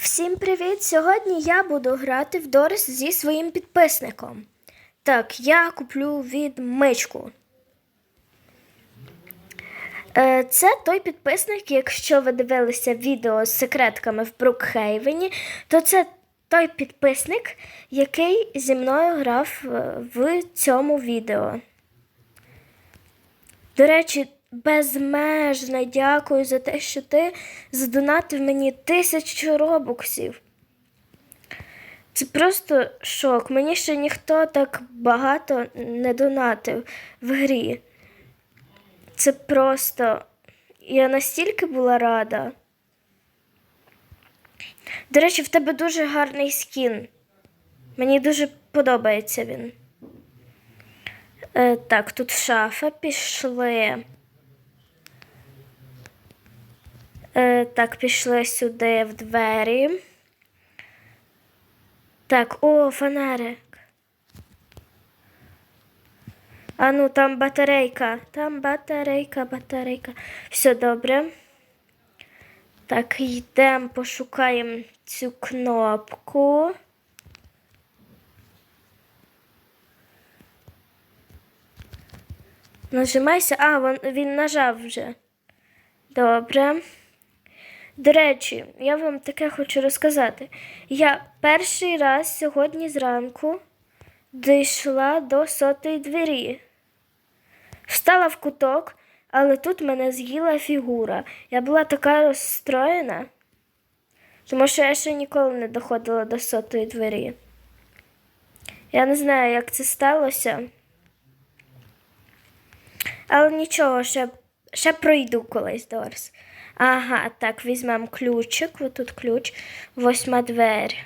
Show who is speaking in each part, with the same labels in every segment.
Speaker 1: Всім привіт! Сьогодні я буду грати в Дорс зі своїм підписником. Так, я куплю відмичку. Е, Це той підписник, якщо ви дивилися відео з секретками в Брукхейвені, то це той підписник, який зі мною грав е, в цьому відео. До речі, безмежно дякую за те, що ти задонатив мені тисячу робоксів. Це просто шок. Мені ще ніхто так багато не донатив в грі. Це просто. Я настільки була рада. До речі, в тебе дуже гарний скін. Мені дуже подобається він. Е, так, тут шафа пішли. Е, так, пішли сюди в двері. Так, о, фонарик. А ну, там батарейка. Там батарейка, батарейка. Все добре. Так, йдемо, пошукаємо цю кнопку. Нажимайся. А, він нажав вже. Добре. До речі, я вам таке хочу розказати. Я перший раз сьогодні зранку дійшла до сотої двері. Встала в куток, але тут мене з'їла фігура. Я була така розстроєна, тому що я ще ніколи не доходила до сотої двері. Я не знаю, як це сталося. Але нічого, ще, ще пройду колись до Дорс. Ага, так, візьмемо ключик. Ось тут ключ. Восьма двері.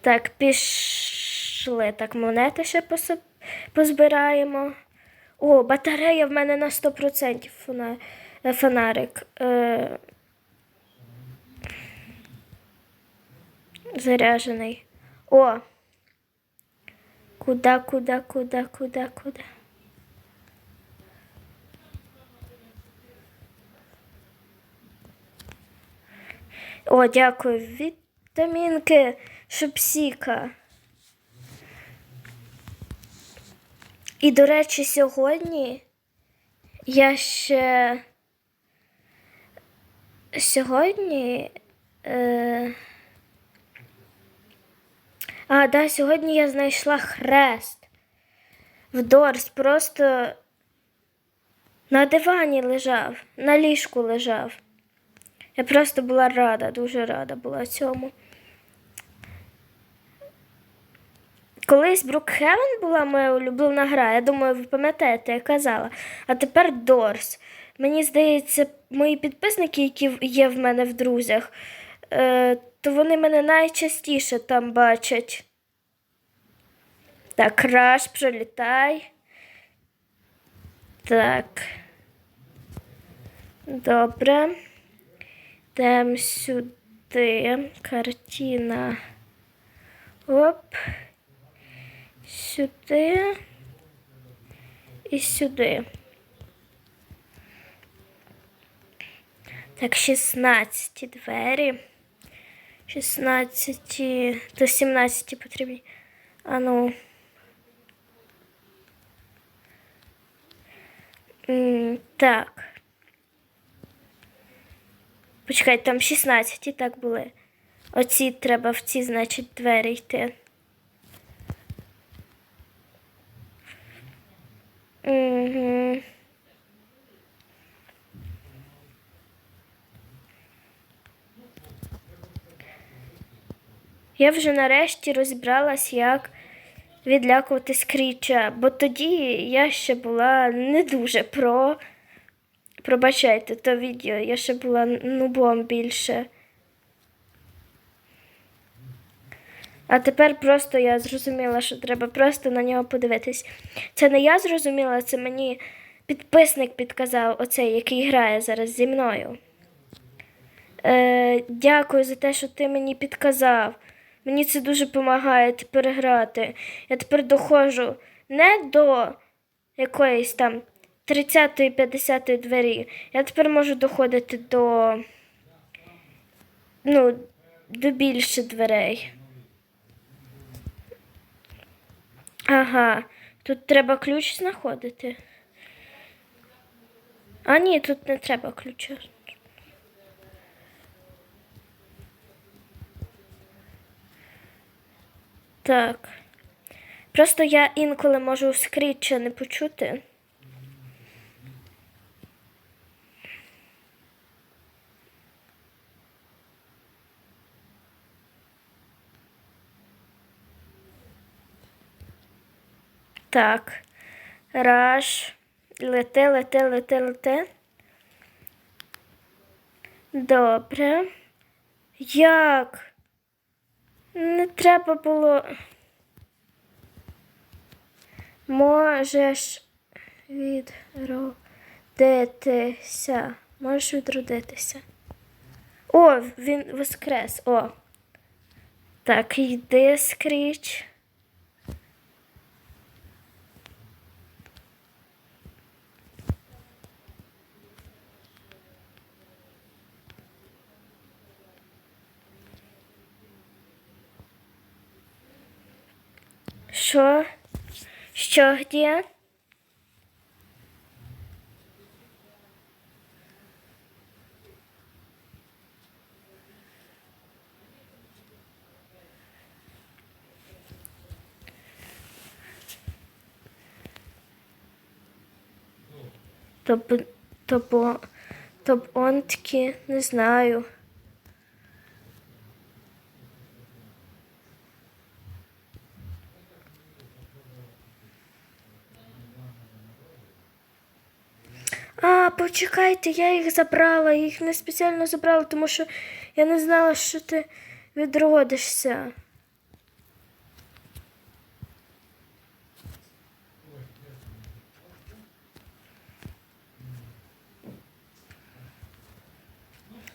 Speaker 1: Так, пішли. Так, монети ще позбираємо. О, батарея в мене на 100% фона... е, фонарик. Е... Заряжений. О! Куда, куда, куда, куда, куда? О, дякую. Вітамінки Шупсіка. І, до речі, сьогодні я ще сьогодні. Е... А, да, сьогодні я знайшла хрест. В Дорс просто на дивані лежав, на ліжку лежав. Я просто була рада, дуже рада була цьому. Колись Брукхевен була моя улюблена гра, я думаю, ви пам'ятаєте, я казала. А тепер Дорс. Мені здається, мої підписники, які є в мене в друзях, е, то вони мене найчастіше там бачать. Так, краш, пролітай. Так. Добре. Йдемо сюди. Картина. Оп. Сюди. І сюди. Так, 16 двері. 16 до 17 потрібні. А ну. Так. Почекай, там 16 і так були. Оці треба в ці, значить, двері йти. Угу. Я вже нарешті розібралась, як відлякувати скріча, бо тоді я ще була не дуже про. Пробачайте то відео, я ще була нубом більше. А тепер просто я зрозуміла, що треба просто на нього подивитись. Це не я зрозуміла, це мені підписник підказав, оцей, який грає зараз зі мною. Е, дякую за те, що ти мені підказав. Мені це дуже допомагає тепер грати. Я тепер доходжу не до якоїсь там 30-ї 50-ї двері. Я тепер можу доходити до. Ну, до більше дверей. Ага, тут треба ключ знаходити. А ні, тут не треба ключа. Так. Просто я інколи можу скріча не почути. Так. Раш. Лете, лете, лете, лете. Добре. Як? Не треба було. Можеш відродитися. Можеш відродитися. О, він воскрес. О. Так, йди скріч. Що? Що где? Тоб, тобо, тобонтки, не знаю. А, почекайте, я їх забрала, їх не спеціально забрала, тому що я не знала, що ти відродишся.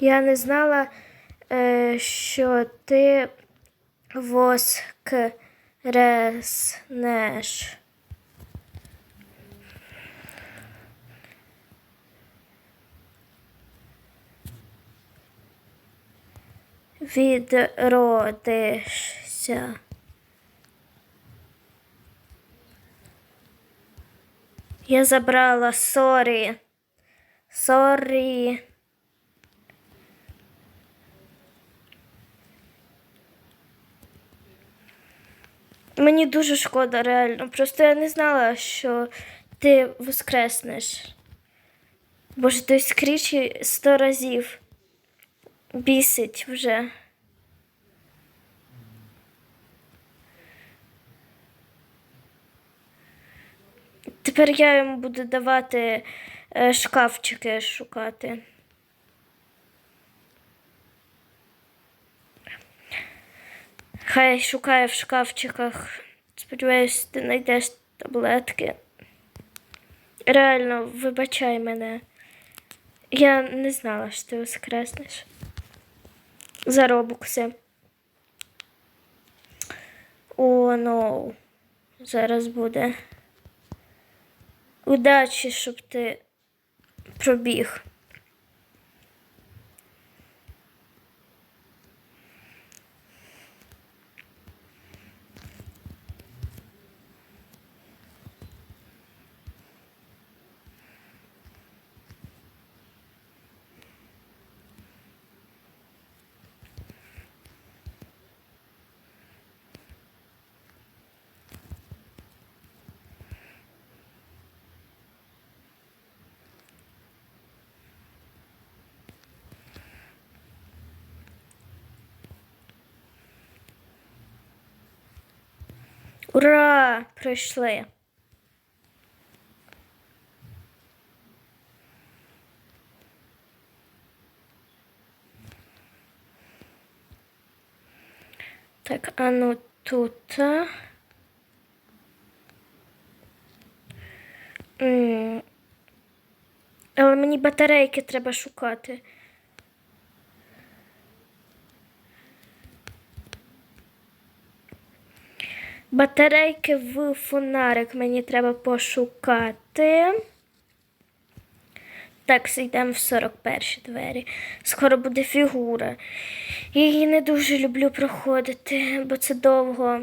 Speaker 1: Я не знала, е, що ти воскреснеш. Відродишся. Я забрала сорі. Сорі. Мені дуже шкода, реально. Просто я не знала, що ти воскреснеш. Боже, той скрічі сто разів. Бісить вже. Тепер я йому буду давати е, шкафчики шукати. Хай шукає в шкафчиках. Сподіваюсь, ти знайдеш таблетки. Реально, вибачай мене. Я не знала, що ти воскреснеш. Заробокси. О, ну. Зараз буде. Удачі, щоб ти пробіг. Ура! Пройшли. Так, а ну тут. Але мені батарейки треба шукати. Батарейки в фонарик мені треба пошукати. Так, йдемо в 41 двері. Скоро буде фігура. Я її не дуже люблю проходити, бо це довго.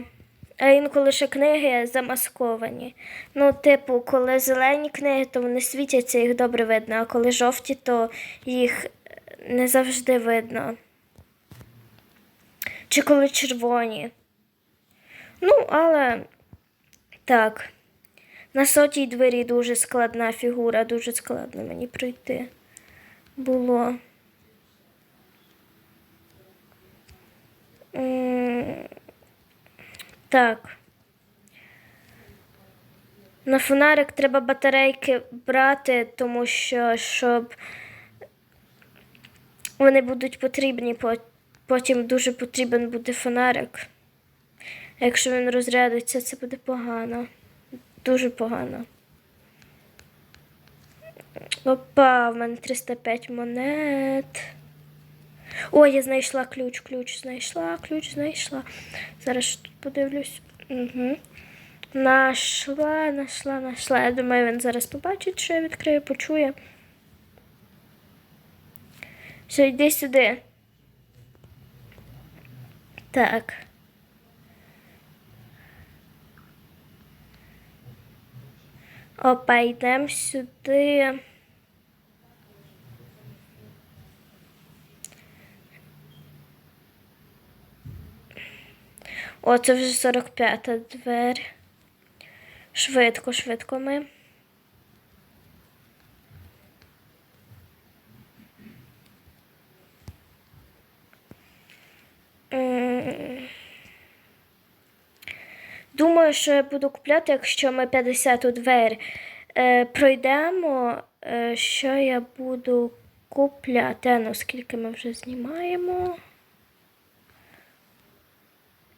Speaker 1: А інколи ще книги замасковані. Ну, типу, коли зелені книги, то вони світяться, їх добре видно, а коли жовті, то їх не завжди видно. Чи коли червоні. Ну, але так. На сотій двері дуже складна фігура, дуже складно мені пройти було. Так. На фонарик треба батарейки брати, тому що щоб вони будуть потрібні, потім дуже потрібен буде фонарик. Якщо він розрядиться, це буде погано. Дуже погано. Опа, в мене 305 монет. О, я знайшла ключ, ключ знайшла, ключ знайшла. Зараз тут подивлюсь. Угу. Нашла, нашла, нашла. Я думаю, він зараз побачить, що я відкрию, почує. Все, йди сюди. Так. Опа, йдемо сюди. О, це вже 45-та двері. Швидко, швидко ми. Думаю, що я буду купляти, якщо ми 50-ту двері е, пройдемо, е, що я буду купляти. Ну, скільки ми вже знімаємо.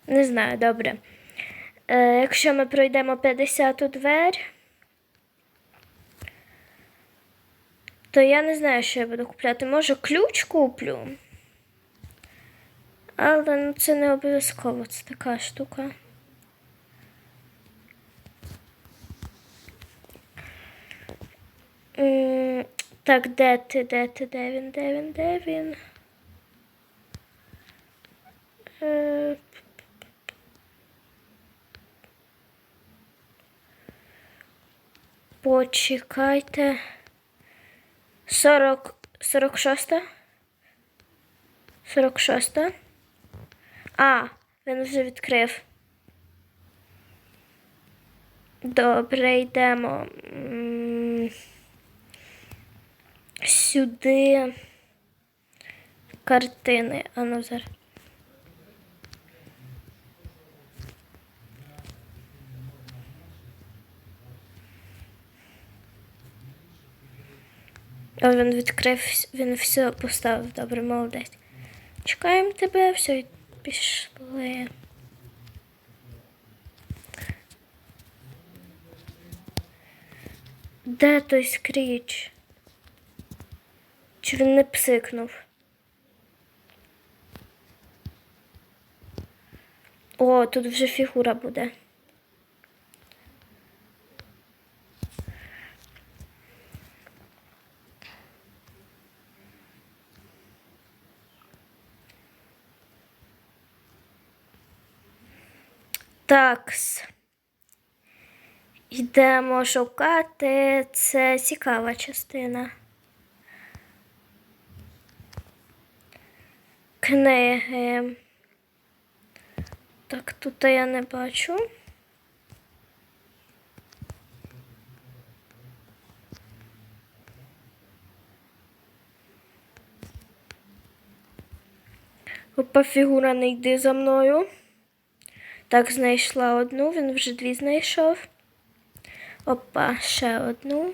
Speaker 1: Не знаю, добре. Е, якщо ми пройдемо 50-ту двері, то я не знаю, що я буду купляти. Може, ключ куплю. Але ну, це не обов'язково, це така штука. Так, де ти, де ти, де він, де він, де він? Е, Почекайте. 40, 46? 46? А, він вже відкрив. Добре, йдемо. Сюди картини. А ну зараз. О, він відкрив, він все поставив. Добре, молодець. Чекаємо тебе, все, пішли. Де той скріч? Чи він не псикнув? О, тут вже фігура буде. Такс. Йдемо шукати. Це цікава частина. Книги. Так, тут я не бачу. Опа, фігура не йди за мною. Так, знайшла одну, він вже дві знайшов. Опа, ще одну.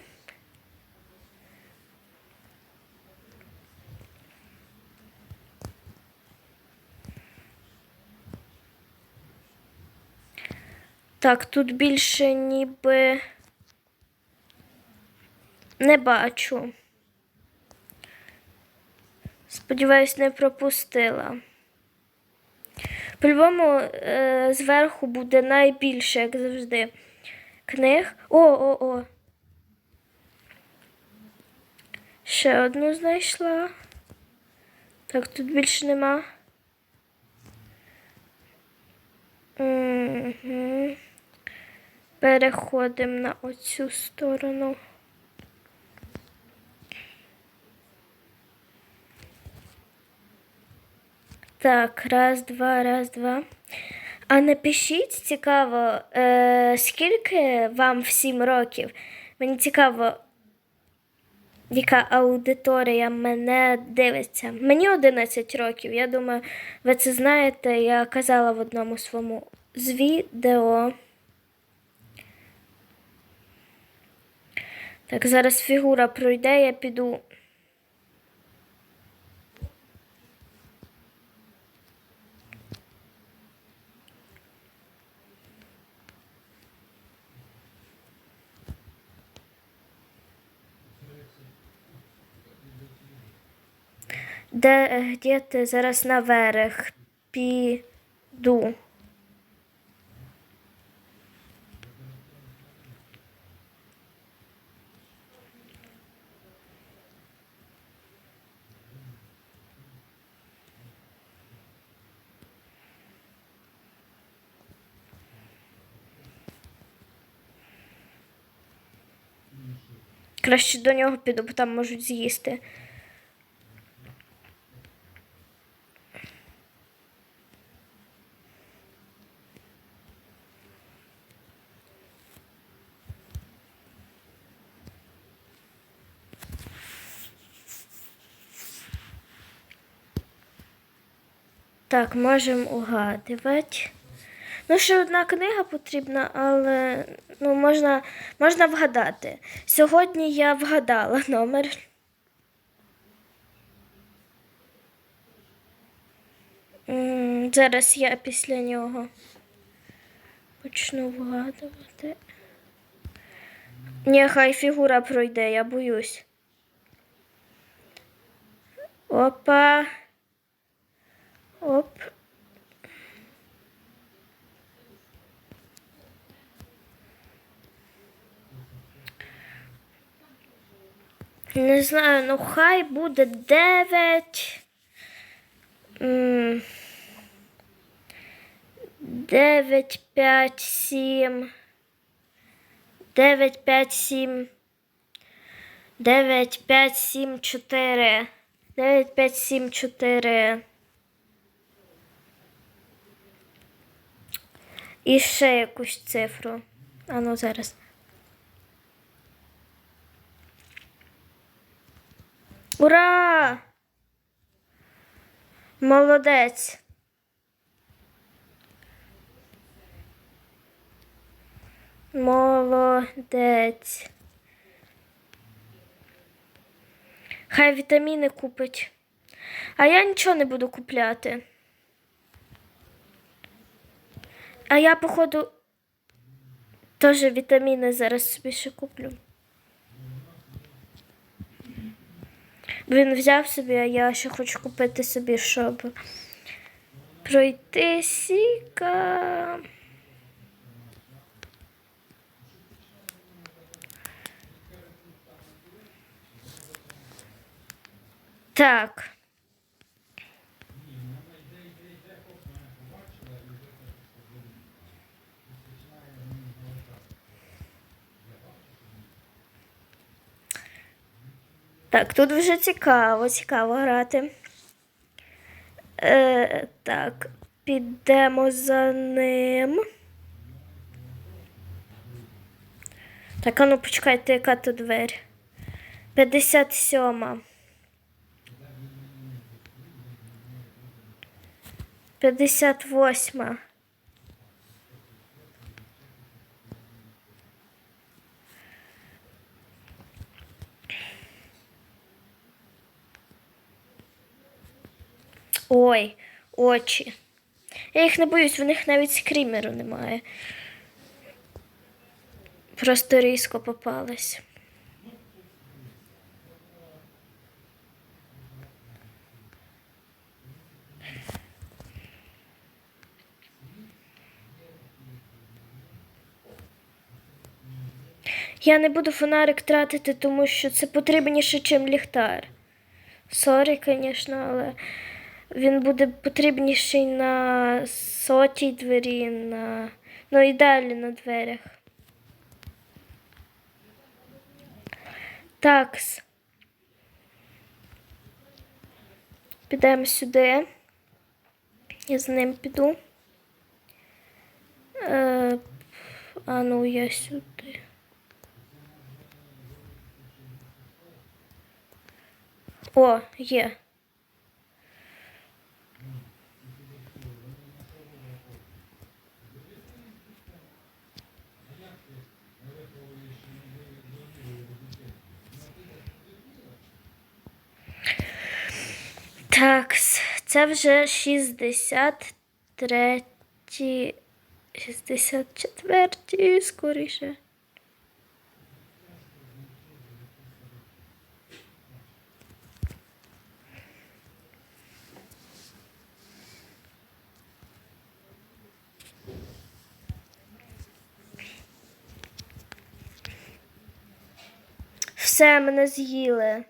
Speaker 1: Так, тут більше ніби не бачу. Сподіваюсь, не пропустила. По-любому е, зверху буде найбільше, як завжди, книг. О, о, о. Ще одну знайшла. Так, тут більше нема. Угу. Переходимо на оцю сторону. Так, раз, два, раз, два. А напишіть цікаво, е, скільки вам в 7 років? Мені цікаво, яка аудиторія мене дивиться. Мені 11 років. Я думаю, ви це знаєте. Я казала в одному своєму з відео. Так, зараз фігура пройде, я піду. Де, де ти зараз наверх? Піду. Краще до нього піду, бо там можуть з'їсти. Так, можемо угадувати. Ну, ще одна книга потрібна, але ну, можна, можна вгадати. Сьогодні я вгадала номер. Зараз я після нього почну вгадувати. Ні, хай фігура пройде, я боюсь. Опа. Оп. Не знаю, ну хай буде дев'ять. М, Дев'ять, п'ять, сім. Дев'ять, п'ять, сім. Дев'ять, п'ять, сім, чотири. Дев'ять, п'ять, сім, чотири. І ще якусь цифру. А ну зараз. Ура! Молодець. Молодець. Хай вітаміни купить. А я нічого не буду купляти. А я, походу, теж вітаміни зараз собі ще куплю. Він взяв собі, а я ще хочу купити собі, щоб пройти сіка. Так. Так, тут вже цікаво, цікаво грати. Е, так, підемо за ним. Так, а ну почекайте, яка тут двері? 57. 58. Ой, очі. Я їх не боюсь, в них навіть скрімеру немає. Просто різко попалась. Я не буду фонарик тратити, тому що це потрібніше, ніж ліхтар. Сорі, звісно, але він буде потрібніший на сотій двері, на... ну і далі на дверях. Такс. Підемо сюди. Я за ним піду. Е, а ну я сюди. О, є. Так, це вже 63, 64, скоріше. Все, мене з'їли.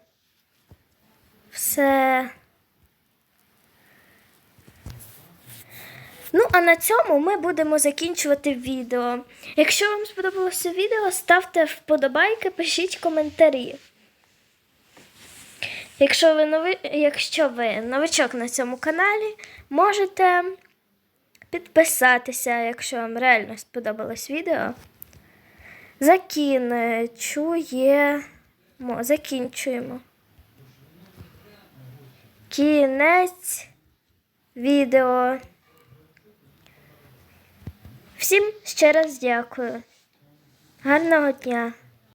Speaker 1: Все. Ну, а на цьому ми будемо закінчувати відео. Якщо вам сподобалося відео, ставте вподобайки, пишіть коментарі. Якщо ви, нови... Якщо ви новичок на цьому каналі, можете підписатися, якщо вам реально сподобалось відео. Закінчуємо. Закінчуємо. Кінець відео. Всім ще раз дякую. Гарного дня!